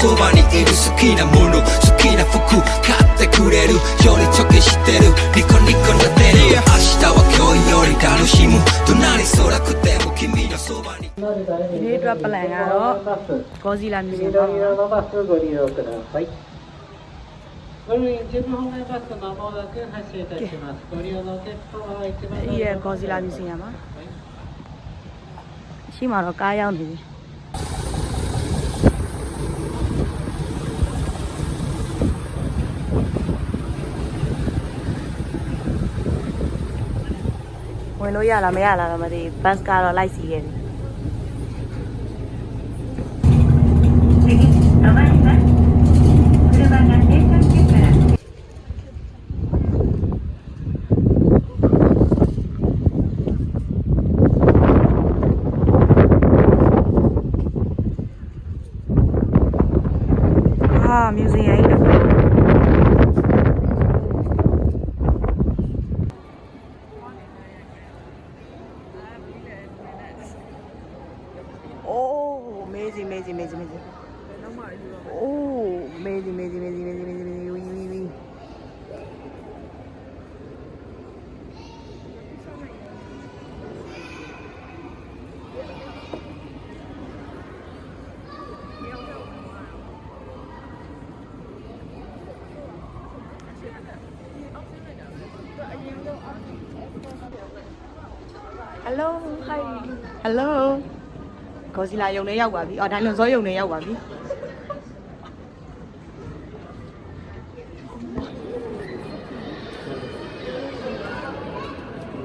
そばにいる好きなもの好きな服買ってくれるよりちょけしてるニコニコなってる明日は今日より楽しむ隣空くても君のそばに ဒီနေ့အတွက်ပလန်ကတော့ဂေါ်ဇီလာမြူဇီယံပါ 左のバスご利用ください。ご利用一部方面バスまもなく発車いたします。ご利用のお客様は一番 ဒီရဲ့ဂေါ်ဇီလာမြူဇီယံပါရှိမှာတော့ကားရောက်နေပြီ Bueno, ya la me da la a la siguiente. Ah. Hello hi Hello ဂေါ်စီလာယုံနေရောက်ပါပြီအော်ဒိုင်လွန်စောယုံနေရောက်ပါပြီ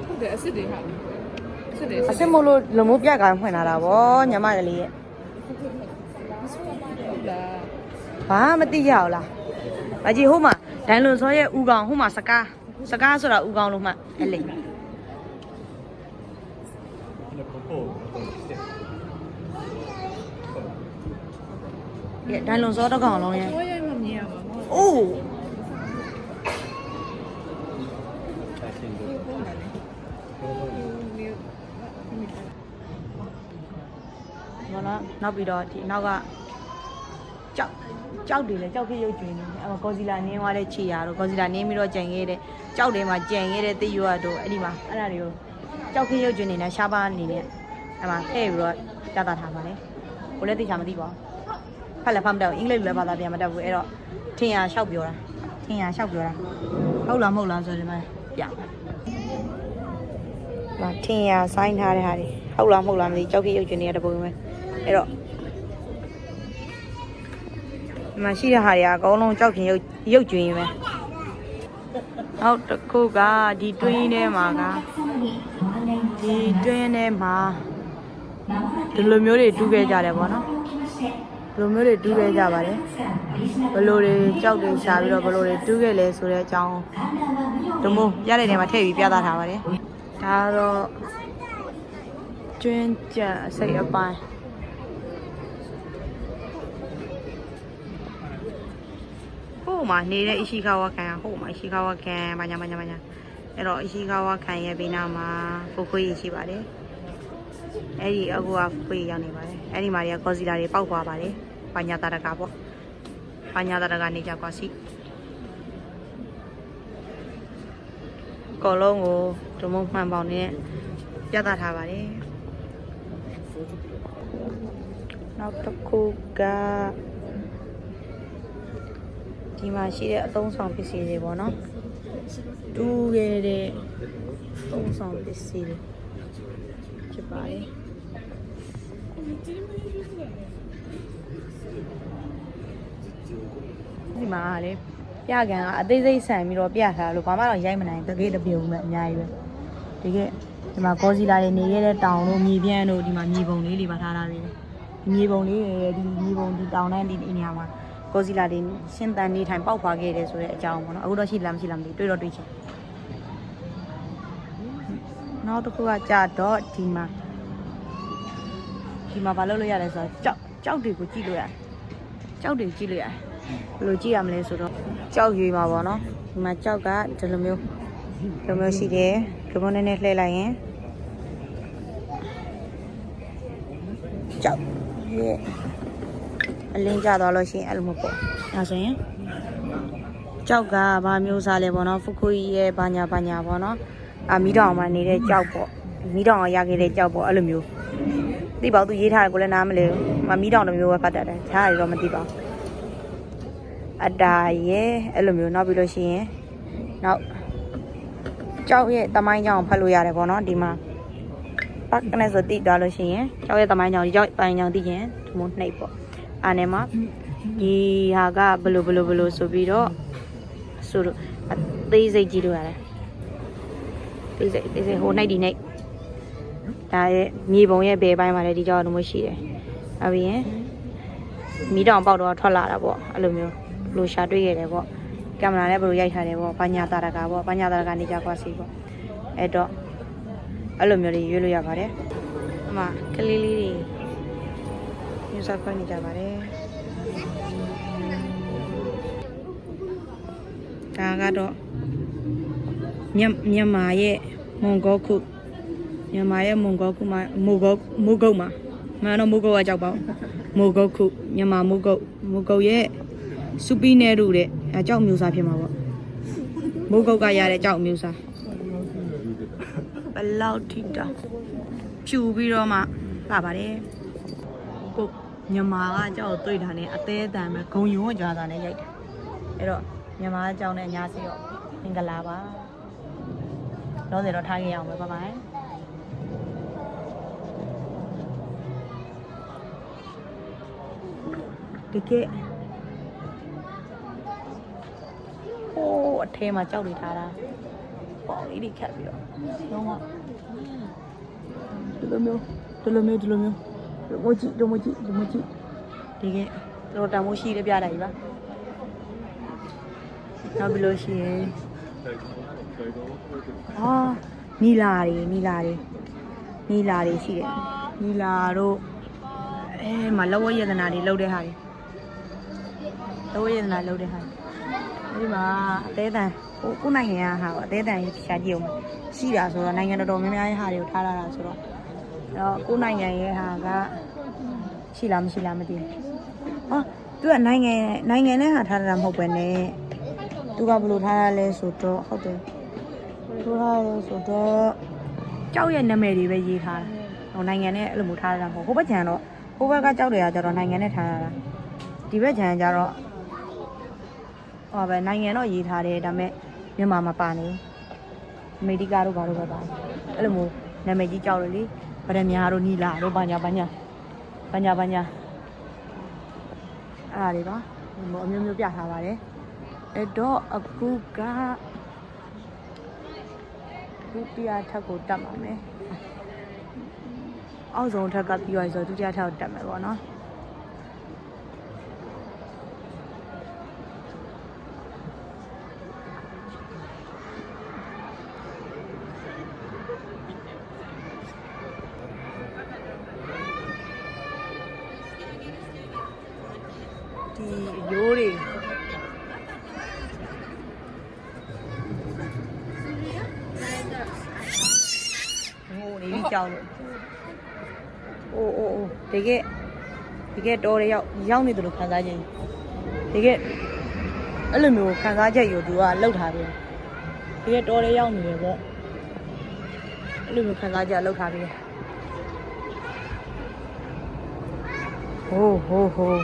ဟုတ်တယ်အစ်စ်တွေဟာအစ်စ်တွေအစစ်မို့လို့လုံမိုးပြကံဖွင့်လာတာဗောညီမလေးရဲ့ဟုတ်လားဘာမသိရအောင်လား။အကြီးဟိုမှာဒိုင်လွန်စောရဲ့ဥကောင်ဟိုမှာစကားစကားဆိုတာဥကောင်လို့မှတ်အဲ့လေ။ ရဲ့ဒိုင်လွန်စောတစ်ကောင်လုံးရဲ့ဘိုးရိုက်မှမြင်ရမှာမဟုတ်။အိုးမလားနောက်ပြီးတော့ဒီနောက်ကကြောက်ကြောက်တယ်လေကြောက်ခေရုပ်ကျွင်းနေတယ်အဲ့မှာကော်စီလာနင်းသွားတဲ့ခြေရာတော့ကော်စီလာနင်းပြီးတော့ကြံခဲ့တဲ့ကြောက်တယ်မှာကြံခဲ့တဲ့တိရွတ်တော့အဲ့ဒီမှာအဲ့ဒါတွေကိုကြောက်ခေရုပ်ကျွင်းနေနဲ့ရှားပါအနေနဲ့အဲ့မှာထည့်ပြီးတော့တတ်တာထားပါလေကိုလည်းသိချာမသိပါဘူး ဖတ်လည်းဖတ်မတတ်ဘူးအင်္ဂလိပ်လိုလည်းဘာသာပြန်မတတ်ဘူးအဲ့တော့ထင်ရလျှောက်ပြောတာထင်ရလျှောက်ပြောတာဟုတ်လားမဟုတ်လားဆိုရင်ဒီမှာပြမထင်ရဆိုင်းထားတဲ့ဟာတွေဟုတ်လားမဟုတ်လားမသိကြောက်ခေရုပ်ကျွင်းနေတဲ့ပုံပဲအဲ့တော့ဒီမှာရှိတဲ့ဟာတွေကအကုန်လုံးကြောက်ခင်ရုပ်ရုပ်ကျွင်းပဲနောက်တစ်ခုကဒီတွင်းထဲမှာကဒီတွင်းထဲမှာဒီလိုမျိုးတွေတူးခဲ့ကြတယ်ပေါ့နော် ဒီလိုမျိုးတွေတူးခဲ့ကြပါတယ်ဘယ်လိုတွေကြောက်တွေရှာပြီးတော့ဘယ်လိုတွေတူးခဲ့လဲဆိုတဲ့အကြောင်းဒမိုးရတဲ့နေရာမှာထည့်ပြီးပြသထားပါတယ်ဒါကတော့ကျွင်းကြံအစိတ်အပိုင်းဟိုမှာနေတဲ့ Ishikawa ခံကဟိုမှာ Ishikawa ခံဘာညာဘာညာဘာညာအဲ့တော့ Ishikawa ခံရဲ့ဘေးနားမှာဖိုခွေးရှိပါတယ်အဲ့ဒီအခုကဖိုခွေးရောက်နေပါတယ် အဲ့ဒီမှာတွေကကော်စီလာတွေပောက်သွားပါတယ်ဘာညာတာရကပေါ့ဘာညာတာရကနေကြကွာစီကော်လုံးကိုဒမုံမှန်ပေါင်နဲ့ပြသထားပါတယ်နောက်တစ်ခုကဒီမှာရှိတဲ့အသုံးဆောင်ပစ္စည်းတွေပေါ့နော်တူးခဲ့တဲ့အသုံးဆောင်ပစ္စည်းတွေဖြစ်ပါတယ် ဒီမှာကလေပြကန်ကအသေးစိတ်ဆန်ပြီးတော့ပြထားလို့ဘာမှတော့ရိုက်မနိုင်တကယ်တပြုံမဲ့အများကြီးပဲတကယ်ဒီမှာကောစီလာတွေနေခဲ့တဲ့တောင်တို့မြေပြန့်တို့ဒီမှာမြေပုံလေးတွေပါထားတာတွေဒီမြေပုံလေးတွေဒီမြေပုံဒီတောင်နဲ့ဒီနေရာမှာကောစီလာတွေရှင်းတန်နေထိုင်ပေါက်ပါခဲ့တယ်ဆိုတဲ့အကြောင်းပေါ့နော်အခုတော့ရှိလားမရှိလားမသိဘူးတွေ့တော့တွေ့ချင်နောက်တစ်ခုကကြာတော့ဒီမှာ ဒီမှာဘာလုပ်လို့ရလဲဆိုတော့ကြောက်ကြောက်တွေကိုကြည့်လို့ရတယ်ကြောက်တွေကြည့်လို့ရတယ်ဘယ်လိုကြည့်ရမလဲဆိုတော့ကြောက်ရွေးမှာပေါ့နော်ဒီမှာကြောက်ကဒီလိုမျိုးဒီလိုမျိုးရှိတယ်ဒီလိုနည်းနည်းလှည့်လိုက်ရင်ကြောက်ရဲ့အအလင်းကျသွားလို့ရှိရင်အဲ့လိုမျိုးပေါ့ဒါဆိုရင်ကြောက်ကဘာမျိုးစားလဲပေါ့နော်ဖူကူကြီးရဲ့ဘာညာဘာညာပေါ့နော်အာမီးတောင်မှာနေတဲ့ကြောက်ပေါ့မီးတောင်အောင်ရခဲ့တဲ့ကြောက်ပေါ့အဲ့လိုမျိုး သိပါဘူးသူရေးထားတယ်ကိုလည်းနားမလဲဘူးမမီးတောင်တစ်မျိုးပဲဖတ်တတ်တယ်ခြားရတော့မသိပါဘူးအတားရဲ့အဲ့လိုမျိုးနောက်ပြီးလို့ရှိရင်နောက်ကြောက်ရဲ့တမိုင်းကြောင်ဖတ်လို့ရတယ်ပေါ့နော်ဒီမှာပတ်ကနေဆိုတိသွားလို့ရှိရင်ကြောက်ရဲ့တမိုင်းကြောင်ဒီကြောက်ပိုင်းကြောင်သိရင်ဒီမို့နှိပ်ပေါ့အာနေမှာဒီဟာကဘလို့ဘလို့ဘလို့ဆိုပြီးတော့ဆိုတော့အသေးစိတ်ကြည့်လို့ရတယ်သေးစိတ်သေးစိတ်ဟိုနှိပ်ဒီနှိပ် ဒါရဲ့မြေပုံရဲ့ဘယ်ပိုင်းမှာလဲဒီကြောက်တော့မရှိတယ်အပြင်ရင်မီးတောင်ပေါက်တော့ထွက်လာတာပေါ့အဲ့လိုမျိုးဘလို့ရှာတွေ့ရတယ်ပေါ့ကင်မရာနဲ့ဘလို့ရိုက်ထားတယ်ပေါ့ပညာတာရကပေါ့ပညာတာရကနေကြကွာစီပေါ့အဲ့တော့အဲ့လိုမျိုးတွေရွေးလို့ရပါတယ်အမကလေးလေးတွေညစားခွင့်နေကြပါတယ်ဒါကတော့မြတ်မြန်မာရဲ့မွန်ဂေါခု မြန်မာရဲ့မွန်ဂေါခုမှာမိုးဂေါမိုးဂုတ်မှာမန်တော့မိုးဂုတ်ကကြောက်ပါဦးမိုးဂုတ်ခုမြန်မာမိုးဂုတ်မိုးဂုတ်ရဲ့စူပီနယ်တို့တဲ့အကြောက်မျိုးစားဖြစ်မှာပေါ့မိုးဂုတ်ကရတဲ့ကြောက်မျိုးစားဘယ်လောက်ထိတာဖြူပြီးတော့မှလာပါတယ်ကိုမြန်မာကကြောက်တွေ့တာနဲ့အသေးအတန်ပဲဂုံယုံကြတာနဲ့ရိုက်တယ်အဲ့တော့မြန်မာကကြောက်နဲ့အညာစီတော့မင်္ဂလာပါတော့တယ်တော့ထားခဲ့ရအောင်ပဲပါပါ တကယ်ဟိုးအထဲမှာကြောက်နေထားတာပေါ်လေးတွေခတ်ပြီးတော့လုံးဝဒီလိုမျိုးဒီလိုမျိုးဒီလိုမျိုးဒီမိုကြည့်ဒီမိုကြည့်ဒီမိုကြည့်တကယ်တော့တန်မိုးရှိတဲ့ပြတာကြီးပါနောက်ပြီးလို့ရှိရင်အာနီလာတွေနီလာတွေနီလာတွေရှိတယ်နီလာတို့အဲမလောဝယတနာတွေလှုပ်တဲ့ဟာတွေ လောဝယတနာလှုပ်တဲ့ဟာတွေဒီမှာအသေးတန်ဟိုကိုနိုင်ငံကဟာပေါ့အသေးတန်ရှာကြည့်အောင်ရှိတာဆိုတော့နိုင်ငံတော်တော်များများရဲ့ဟာတွေကိုထားလာတာဆိုတော့တော့ကိုနိုင်ငံရဲ့ဟာကရှိလားမရှိလားမသိဘူးဟောသူကနိုင်ငံနိုင်ငံနဲ့ဟာထားတာမဟုတ်ပဲねသူကဘယ်လိုထားရလဲဆိုတော့ဟုတ်တယ်သူထားရလဲဆိုတော့ကြောက်ရဲ့နာမည်တွေပဲရေးထားတာဟိုနိုင်ငံနဲ့အဲ့လိုမျိုးထားတာမဟုတ်ဟိုဘက်ခြံတော့ဟိုဘက်ကကြောက်တွေကကျတော့နိုင်ငံနဲ့ထားရတာဒီဘက်ခြံကျတော့ ဟောပဲနိုင်ငံတော့ရေးထားတယ်ဒါပေမဲ့မြန်မာမပါနေဘူးအမေရိကတို့ဘာလို့ပဲပါအဲ့လိုမျိုးနာမည်ကြီးကြောက်လို့လေဗရမ ्या တို့နီလာတို့ဘာညာဘာညာဘာညာဘာညာအဲ့ဒါတွေပါဟိုအမျိုးမျိုးပြထားပါတယ်အဲ့တော့အခုကဒုတိယထပ်ကိုတက်ပါမယ်အောက်ဆုံးထပ်ကပြီးသွားပြီဆိုတော့ဒုတိယထပ်ကိုတက်မယ်ပေါ့နော်ဒီရိုးတွေဟို နေပြီးကြောက်လို့အိုးအိုးအိုးတကယ်တကယ်တော်ရရောက်ရောက်နေတယ်လို့ခံစားခြင်းတကယ်အဲ့လိုမျိုးခံစားချက်ယူသူကလှုပ်ထားတယ်တကယ်တော်ရရောက်နေတယ်ပေါ့အဲ့လိုမျိုးခံစားချက်လှုပ်ထားပြီးဟိုးဟိုးဟိုး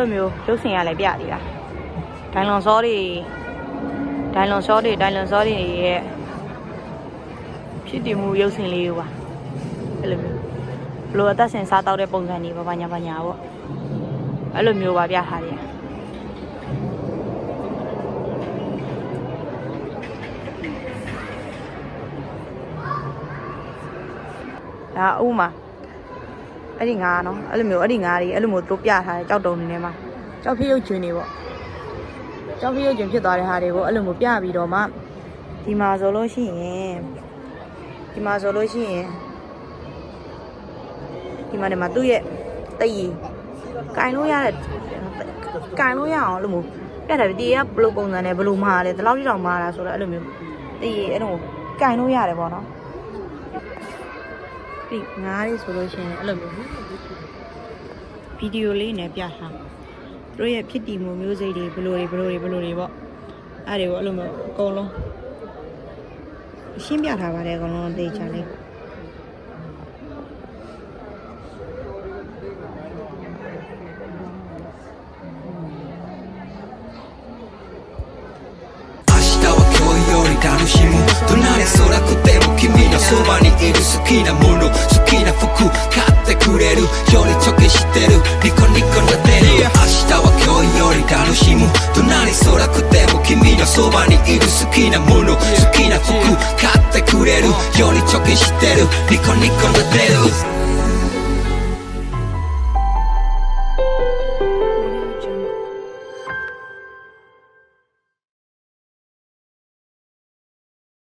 လိုမျိုးရုပ်ရှင်ရလည်းပြသေးတာဒိုင်လွန်စောတွေဒိုင်လွန်စောတွေဒိုင်လွန်စောတွေရဲ့ဖြစ်တည်မှုရုပ်ရှင်လေးတွေပါအဲ့လိုမျိုးဘလို့အသက်ရှင်စားတောက်တဲ့ပုံစံတွေပါပါညာပါညာပေါ့အဲ့လိုမျိုးပါပြထားတယ်ဒါအုံးမှာ အဲ့ဒီငါနော်အဲ့လိုမျိုးအဲ့ဒီငါတွေအဲ့လိုမျိုးသူတို့ပြထားတယ်ကြောက်တုံနေထဲမှာကြောက်ဖြစ်ရုပ်ကျွင်းတွေပေါ့ကြောက်ဖြစ်ရုပ်ကျွင်းဖြစ်သွားတဲ့ဟာတွေကိုအဲ့လိုမျိုးပြပြီးတော့မှဒီမှာဆိုလို့ရှိရင်ဒီမှာဆိုလို့ရှိရင်ဒီမှာနေမှာသူ့ရဲ့တည်ကင်လို့ရတဲ့ကင်လို့ရအောင်အဲ့လိုမျိုးပြတာဒီကဘယ်လိုပုံစံနဲ့ဘယ်လိုမှားလဲဒီလောက်ထိတောင်မှားတာဆိုတော့အဲ့လိုမျိုးဒီအဲ့လိုကင်လို့ရတယ်ပေါ့နော် ပြီးငားလေးဆိုလို့ရှိရင်အဲ့လိုမျိုးဗီဒီယိုလေးနဲ့ပြထားသူတို့ရဲ့ဖြစ်တည်မှုမျိုးစိတ်တွေဘယ်လိုတွေဘယ်လိုတွေဘယ်လိုတွေပေါ့အဲ့တွေကိုအဲ့လိုမျိုးအကုန်လုံးရှင်းပြထားပါတယ်အကုန်လုံးတေချာလေး 明日は今日より楽しむ隣空くても君の そばにいる好きなもの好きな服買ってくれるよりちょけしてるニコニコなってる。明日は今日より楽しむ。隣空くても君のそばにいる好きなもの好きな服買ってくれる。よりちょけしてるニコニコなってる